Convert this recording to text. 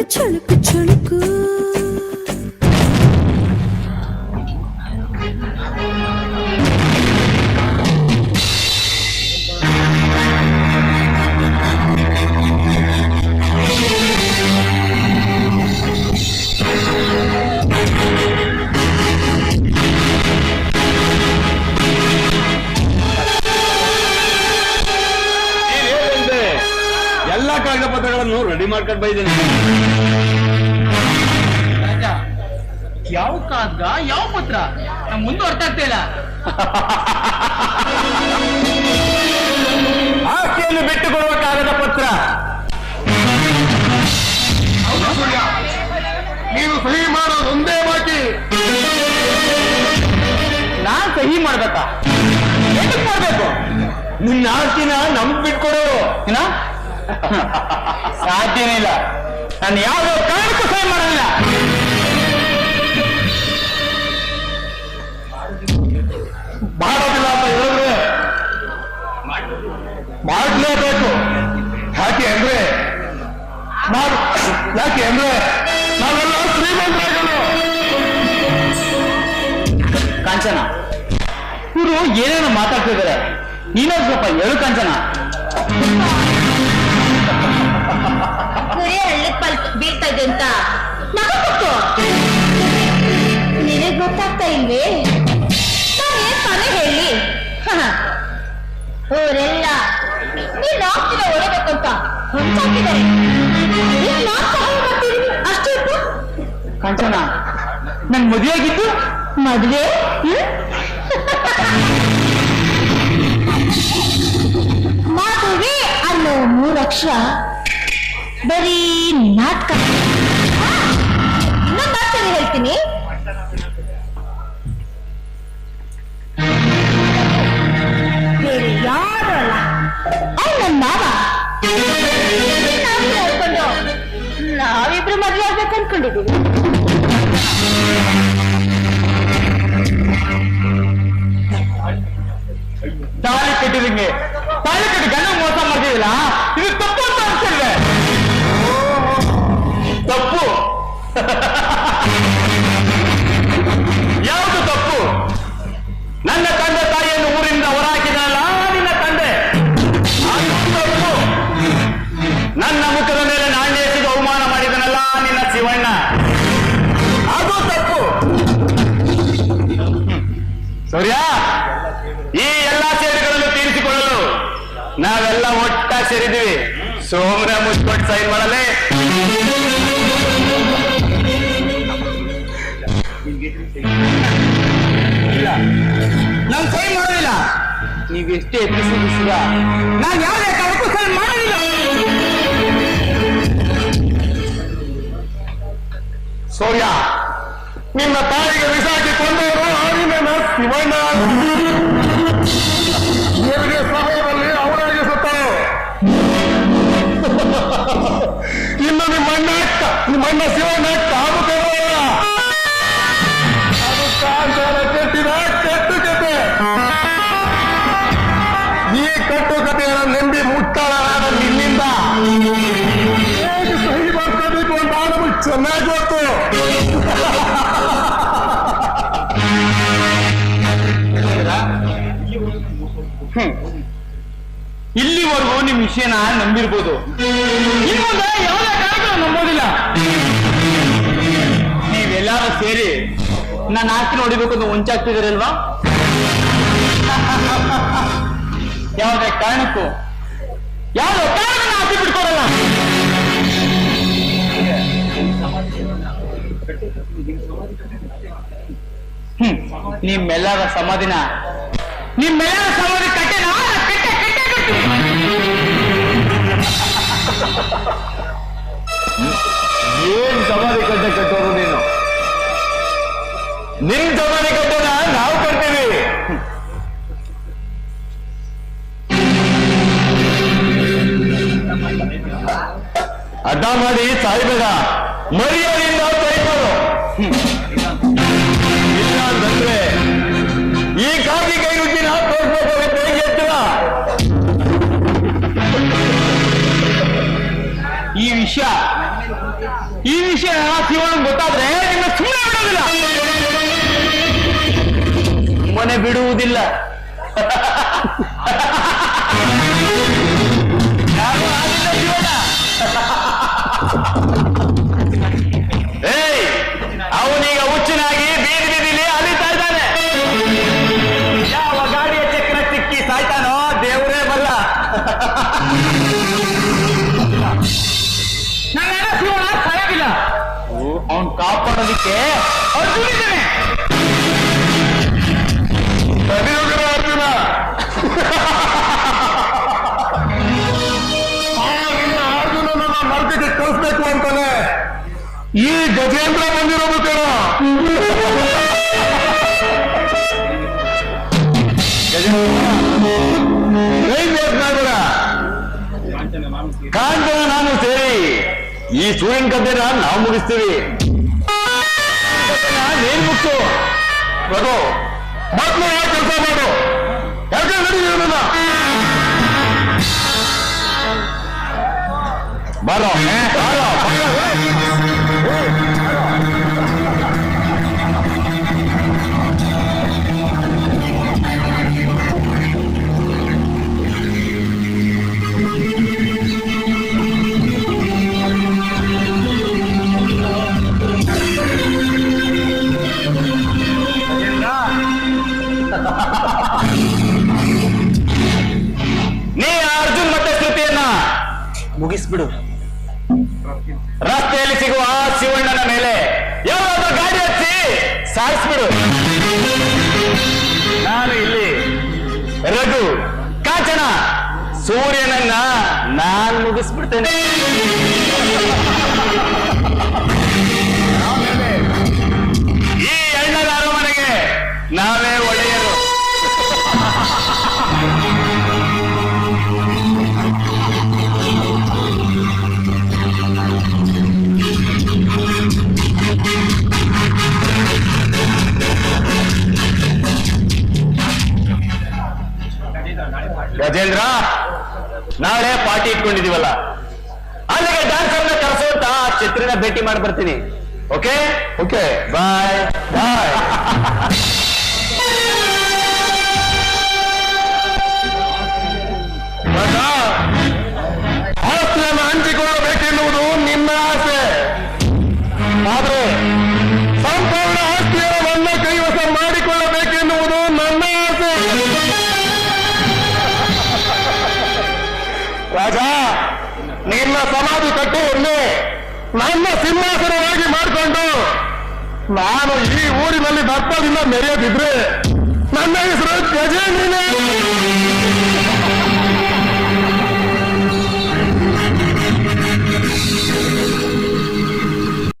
ಒಳಗೆ ಚಳುಕು ಚಳುಕು? ಎಲ್ಲಾ ರೆಡಿ ಮಾಡ್ಕೊಂಡು ಬೈದೇನೆ ಯಾವ ಕಾಗ್ದ ಯಾವ ಪತ್ರ? ನಮ್ ಮುಂದೆ ಅರ್ಥ ಆಗ್ತಾ ಇಲ್ಲ. ಆಸ್ತಿಯನ್ನು ಬಿಟ್ಟುಕೊಡುವ ಕಾಗದ ಪತ್ರ. ನೀವು ಸಹಿ ಮಾಡೋದು ಒಂದೇ ಬಾಕಿ. ನಾನ್ ಸಹಿ ಮಾಡ್ಬೇಕಾ? ಎದಕ್ ಮಾಡ್ಬೇಕು? ನಿನ್ನ ಆಸ್ತಿನ ನಮ್ಗ್ ಬಿಟ್ಕೊಡೋರು ಏನ? ಸಾಧ್ಯನೇ ಇಲ್ಲ. ನಾನು ಯಾವ ಕಾರಣಕ್ಕೂ ಸಹಿ ಕಾಂಚನ. ಇವರು ಏನೇನೋ ಮಾತಾಡ್ತಿದ್ದಾರೆ ನೀನ ಸ್ವಲ್ಪ ಹೇಳು ಕಾಂಚನ. ಬೀಳ್ತಾ ಇದೆ ಅಂತ. ನಿನಗ್ ಗೊತ್ತಾಗ್ತಾ ಇಲ್ವೇ? ನಾನೇ ತಾನೇ ಹೇಳಿ? ಅವರೆಲ್ಲ ನೀನ್ ಹೊರಬೇಕಂತ ಹೊಂಚಾಕಿದ್ದಾರೆ ಅಷ್ಟೇ ಕಾಂಚನ ನನ್ ಮದುವೆ ಆಗಿದ್ದು ಮದ್ವೆ? ಮದುವೆ ಅನ್ನೋ ಮೂರಕ್ಷರ ಬರೀ ನಾಟಕ. ಇನ್ನೊಂದು ಹೇಳ್ತೀನಿ. ಬೇರೆ ಯಾರು ಅಲ್ಲ. ಅವ್ನು ನನ್ನ ಮಾವ. ನಾವಿಬ್ರು ಮದುವೆ ಆಗ್ಬೇಕು ಅನ್ಕೊಂಡಿದೀವಿ ಸೂರ್ಯ, ಈ ಎಲ್ಲಾ ಸೇವೆಗಳನ್ನು ತೀರಿಸಿಕೊಳ್ಳಲು ನಾವೆಲ್ಲ ಒಟ್ಟ ಸೇರಿದ್ವಿ ಸೋಮ್ರ ಮುಚ್ಕೊಟ್ಟು ಸೈನ್ ಮಾಡಲೇ. ನಾನು ಸೈನ್ ಮಾಡೋದಿಲ್ಲ. ನೀವು ಎಷ್ಟೇ ಎತ್ತಿಸಿದ ನಾನು ಯಾವುದೇ ಕಾರಣಕ್ಕೂ ಸೈನ್ ಮಾಡೋದಿಲ್ಲ. ಸೌರ್ಯ ನಿನ್ನ ತಾಯಿಗೆ ನಿನ್ನ ಶಿವಣ್ಣ ನಿನಗೆ ಸಮಯದಲ್ಲಿ ಅವರಾಗಿ ಸತ್ತರು ಇನ್ನು ನಿಮ್ಮಣ್ಣ ನಿಮ್ಮಣ್ಣ ಶಿವಣ್ಣ ಕಾಮುಕರಲ್ಲ ಅದು ಕಾಂತಾರ ಕೆಟ್ಟಿದ ಕೆಟ್ಟು ಕತೆ ಈ ಕಟ್ಟು ಕಥೆಯನ್ನು ನಂಬಿ ಮುಟ್ಟಾಳನಾದ ನಿನ್ನಿಂದ. ಹೇಗೆ ಸಹಿ ಮಾಡ್ಕೋಬೇಕು ಅಂತ ನಮಗೆ ಚೆನ್ನಾಗಿ ಇಲ್ಲಿವರೆಗೂ ನಿಮ್ ವಿಷಯನ ನಂಬಿರ್ಬೋದು? ಕಾರಣಕ್ಕೂ ನಂಬೋದಿಲ್ಲ. ನೀವೆಲ್ಲಾರು ಸೇರಿ ನನ್ನ ಆಸ್ತಿ ನೋಡಿಬೇಕು ಅಂತ ಹೊಂಚಾಗ್ತಿದ್ದೀರಲ್ವಾ ಯಾವುದೇ ಕಾರಣಕ್ಕೂ. ಯಾವುದೇ ಕಾರಣ ಆಸ್ತಿ ಬಿಟ್ಕೊಡಲ್ಲ. ನಿಮ್ಮೆಲ್ಲರ ಸಮಾಧಿನ ನಿಮ್ಮೆಲ್ಲರ ಕಟ್ಟೆನ ಕಟ್ಟೆ ಏನ್ ಸಮಾಧಿ ಕಟ್ಟೆ ಕಟ್ಟೋರು ನೀನು? ನಿನ್ ಸಮಾಧಿ ಕಟ್ಟೆನ ನಾವು ಕಟ್ತೀವಿ. ಅಡ್ಡ ಮಾಡಿ ಸಾಯ್ಬೇಡ. ಮರ್ಯಾದೆಯಿಂದ ಇಲ್ಲ ವಿಷಯ. ಈ ವಿಷಯ ಶಿವಣ್ಣ ಗೊತ್ತಾದ್ರೆ ನಿಮ್ಮ ಸುಮ್ಮನೆ ಬಿಡೋದಿಲ್ಲ. ಮನೆ ಬಿಡುವುದಿಲ್ಲ. ಅವನೀಗ ಹುಚ್ಚನಾಗಿ ಬೀದಿ ಬೀದಿಲಿ ಅಲಿತಾ ಇದ್ದಾನೆ. ಯಾವ ಗಾಡಿಯ ಚಕ್ರ ಸಿಕ್ಕಿ ಸಾಯ್ತಾನೋ ದೇವರೇ ಬಲ್ಲ. ಅವನ್ ಕಾಪಾಡೋದಿಕ್ಕೆ ಅರ್ಜುನ. ಅಂತಾನೆ. ಈ ಗಜೇಂದ್ರ ಬಂದಿರೋದು ಕಣ ಗಜೇಂದ್ರ. ಕಾಂಡ ನಾನು ಸೇರಿ. ಈ ಸೂರ್ಯನ ಕಥೆನ ನಾವು ಮುಗಿಸ್ತೀವಿ. ಏನ್ ಮುಗಿಸು. ಪ್ರಭು ಮೊದ್ಲು ಯಾವ ಕೆಲಸ ಮಾಡು. ಯಾಕೆ ನಡಿ ಇವನನ್ನ? ಬಾರೋ ಬಾರೋ. ಮುಗಿಸ್ಬಿಡು ರಸ್ತೆಯಲ್ಲಿ ಸಿಗುವ ಆ ಶಿವಣ್ಣನ ಮೇಲೆ ಯಾವ ಗಾಡಿ ಹಚ್ಚಿ ಸಾರಿಸ್ಬಿಡು. ನಾನು ಇಲ್ಲಿ ರಘು ಕಾಚನ ಸೂರ್ಯನನ್ನ ನಾನು ಮುಗಿಸ್ಬಿಡ್ತೇನೆ. ನಾಳೆ ಪಾರ್ಟಿ ಇಟ್ಕೊಂಡಿದೀವಲ್ಲ. ಅಲ್ಲಿಗೆ ಡಾನ್ಸರ್ನ ಕರ್ಸೋ ಅಂತ ಚಿತ್ರನ ಭೇಟಿ ಮಾಡಿ ಬರ್ತೀನಿ. ಓಕೆ ಓಕೆ ಬಾಯ್ ಬಾಯ್ ನನ್ನ ಸಿಂಹಾಸನವಾಗಿ ಮಾಡಿಕೊಂಡು ನಾನು ಈ ಊರಿನಲ್ಲಿ ದರ್ಪದಿಂದ ಮೆರೆಯದಿದ್ರೆ ನನ್ನ ಹೆಸರು ಗಜೇಂದ್ರನೇ.